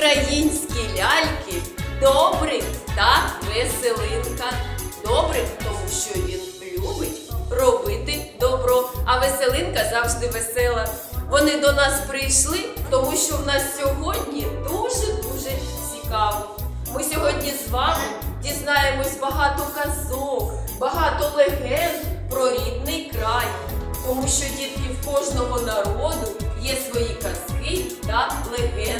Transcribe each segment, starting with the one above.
Українські ляльки добрий та веселинка. Добрий, тому що він любить робити добро, а веселинка завжди весела. Вони до нас прийшли, тому що в нас сьогодні дуже-дуже цікаво. Ми сьогодні з вами дізнаємось багато казок, багато легенд про рідний край, тому що дітки в кожного народу є свої казки та легенди.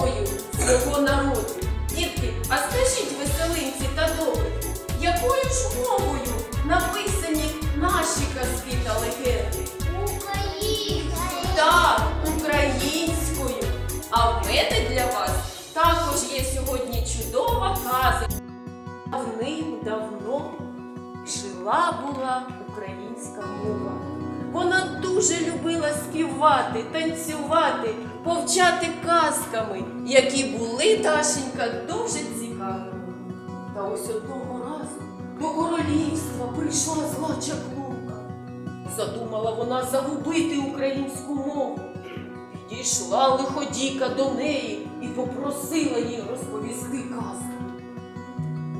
Мовою свого народу. Дітки, а скажіть веселинці та добрики, якою ж мовою написані наші казки та легенди? Так, українською. А в мене для вас також є сьогодні чудова казка. Давним-давно жила була українська мова. Вона дуже любила співати, танцювати, повчати казками, які були Дашенька дуже цікавими. Та ось одного разу до королівства прийшла зла чаклунка. Задумала вона загубити українську мову. Підійшла лиходійка до неї і попросила їй розповісти казку.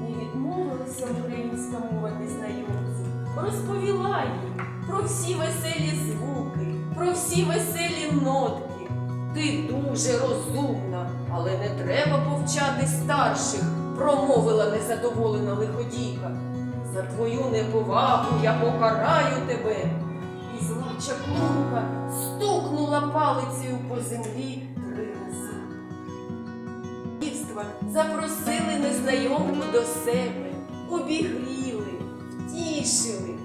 Не відмовилася українська мова незнайомцю, розповіла їй про всі веселі звуки, про всі веселі нотки. Ти дуже розумна, але не треба повчати старших, промовила незадоволена лиходійка. За твою неповагу я покараю тебе. І зла чаклунка стукнула палицею по землі три рази. Дівства запросили незнайомку до себе, обігріли, втішили,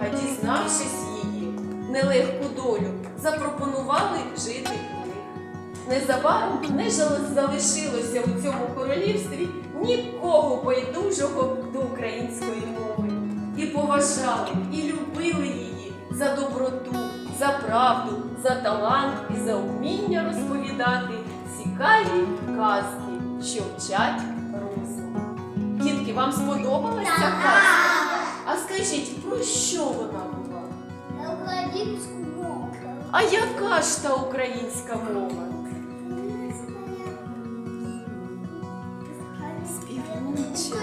а дізнавшись її нелегку долю, запропонували жити у них. Незабаром не залишилося у цьому королівстві нікого байдужого до української мови. І поважали, і любили її за доброту, за правду, за талант і за вміння розповідати цікаві казки, що вчать розум. Дітки, вам сподобалася казка? А скажіть, про що вона була? А яка ж та українська мова? Співуча.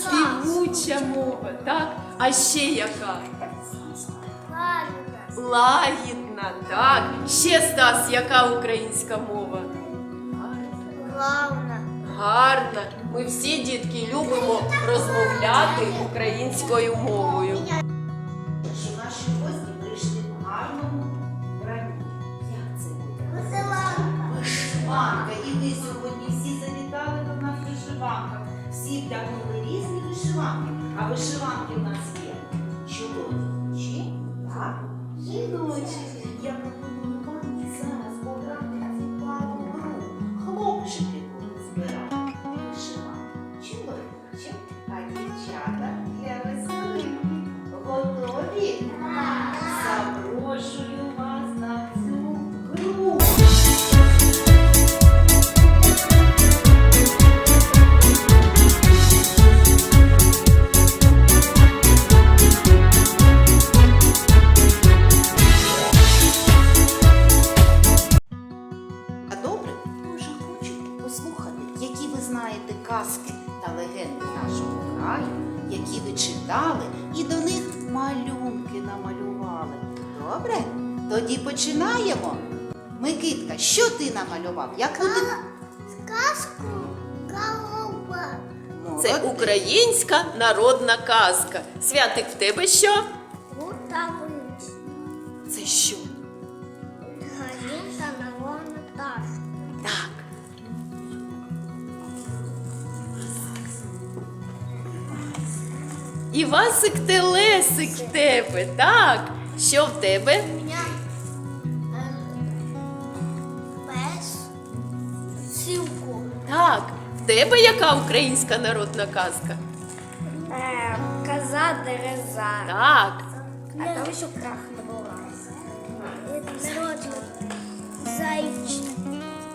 Співуча мова, так? А ще яка? Лагідна, так. Ще Стас, яка українська мова? Главна. Гарна. Ми всі дітки любимо розмовляти українською мовою. що наші гості прийшли в гарному вбранні. Як це буде? Вишиванка. І ви сьогодні всі завітали до нас в вишиванках. Всі вдягнули різні вишиванки. А вишиванки в нас є чоловічі, так? Жіночі. Краю, які ви читали і до них малюнки намалювали. Добре? Тоді починаємо. Микитка, що ти намалював? Як вони... Сказку голуба. Це Молодець. українська народна казка. Святик, в тебе що? Це що? Івасик телесик в тебе, так. Що в тебе? У мене ем, пес. Сілку. Так. В тебе яка українська народна казка? Ем, коза дереза. Так. А там ще крах не була. Народна зайчик.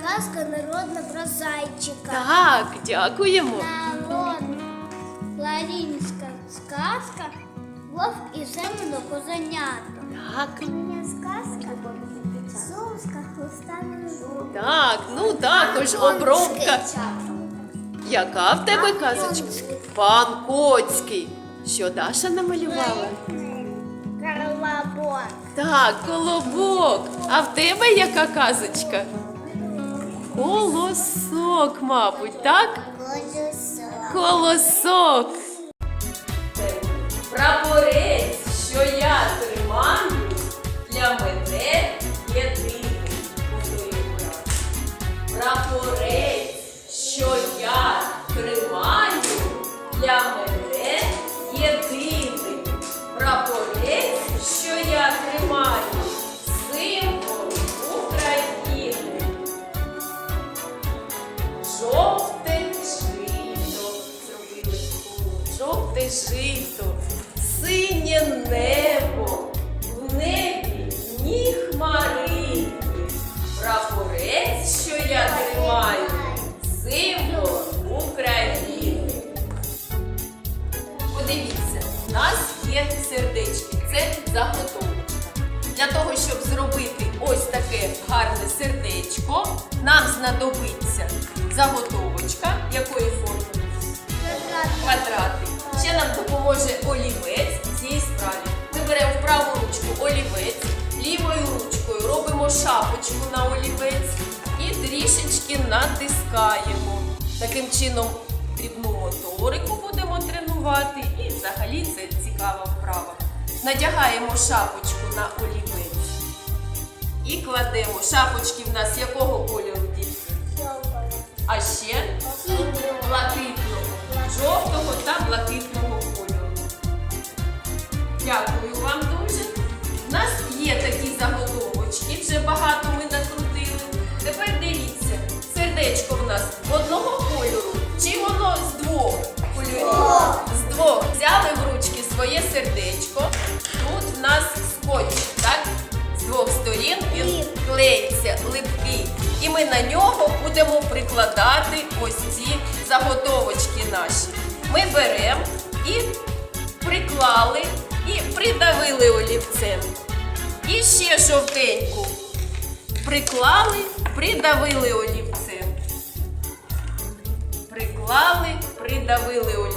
Казка народна про зайчика. Так, дякуємо. Народна ларінська сказка Вовк і семеро козенята. Так, У мене сказка Совська хрустальна зуба. так, ну також обробка. Яка в тебе казочка? Пан Коцький. Що Даша намалювала? Колобок. Так, колобок. А в тебе яка казочка? Колосок, мабуть, так? Колесо. Колосок. saborei. Нам знадобиться заготовочка якої форми? Квадратик. Ще нам допоможе олівець в цій справі. Ми беремо в праву ручку олівець, лівою ручкою робимо шапочку на олівець і трішечки натискаємо. Таким чином дрібну моторику будемо тренувати і взагалі це цікава вправа. Надягаємо шапочку на олівець і кладемо. Шапочки в нас якого кольору дітки? А ще блакитного, жовтого та блакитного кольору. Дякую вам дуже. У нас є такі заготовочки, вже багато ми накрутили. Тепер дивіться, сердечко в нас одного клеїться, липкий. І ми на нього будемо прикладати ось ці заготовочки наші. Ми беремо і приклали і придавили олівцем. І ще жовтеньку приклали, придавили олівцем. Приклали, придавили олівцем.